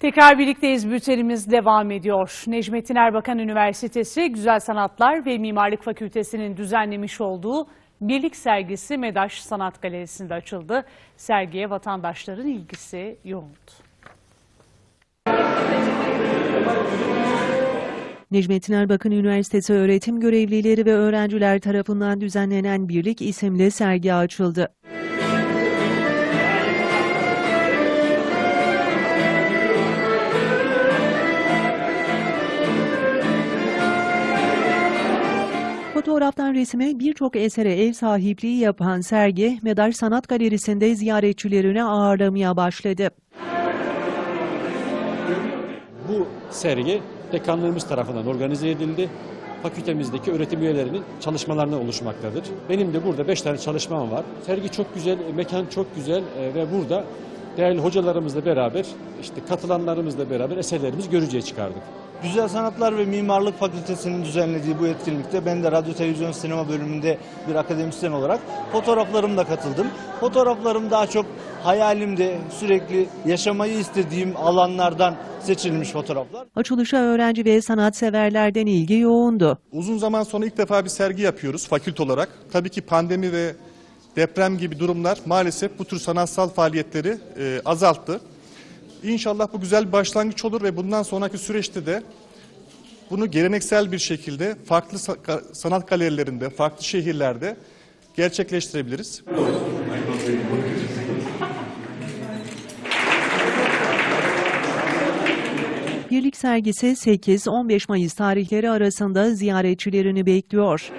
Tekrar birlikteyiz bültenimiz devam ediyor. Necmettin Erbakan Üniversitesi Güzel Sanatlar ve Mimarlık Fakültesi'nin düzenlemiş olduğu Birlik sergisi Medaş Sanat Galerisi'nde açıldı. Sergiye vatandaşların ilgisi yoğundu. Necmettin Erbakan Üniversitesi öğretim görevlileri ve öğrenciler tarafından düzenlenen Birlik isimli sergi açıldı. Fotoğraftan resme birçok esere ev sahipliği yapan sergi, Medar Sanat Galerisi'nde ziyaretçilerini ağırlamaya başladı. Bu sergi dekanlığımız tarafından organize edildi. Fakültemizdeki öğretim üyelerinin çalışmalarına oluşmaktadır. Benim de burada 5 tane çalışmam var. Sergi çok güzel, mekan çok güzel e, ve burada değerli hocalarımızla beraber, işte katılanlarımızla beraber eserlerimizi görücüye çıkardık. Güzel Sanatlar ve Mimarlık Fakültesi'nin düzenlediği bu etkinlikte ben de radyo, televizyon, sinema bölümünde bir akademisyen olarak fotoğraflarımla katıldım. Fotoğraflarım daha çok hayalimde sürekli yaşamayı istediğim alanlardan seçilmiş fotoğraflar. Açılışa öğrenci ve sanatseverlerden ilgi yoğundu. Uzun zaman sonra ilk defa bir sergi yapıyoruz fakülte olarak. Tabii ki pandemi ve deprem gibi durumlar maalesef bu tür sanatsal faaliyetleri e, azalttı. İnşallah bu güzel bir başlangıç olur ve bundan sonraki süreçte de bunu geleneksel bir şekilde farklı sa- sanat galerilerinde, farklı şehirlerde gerçekleştirebiliriz. Birlik sergisi 8-15 Mayıs tarihleri arasında ziyaretçilerini bekliyor.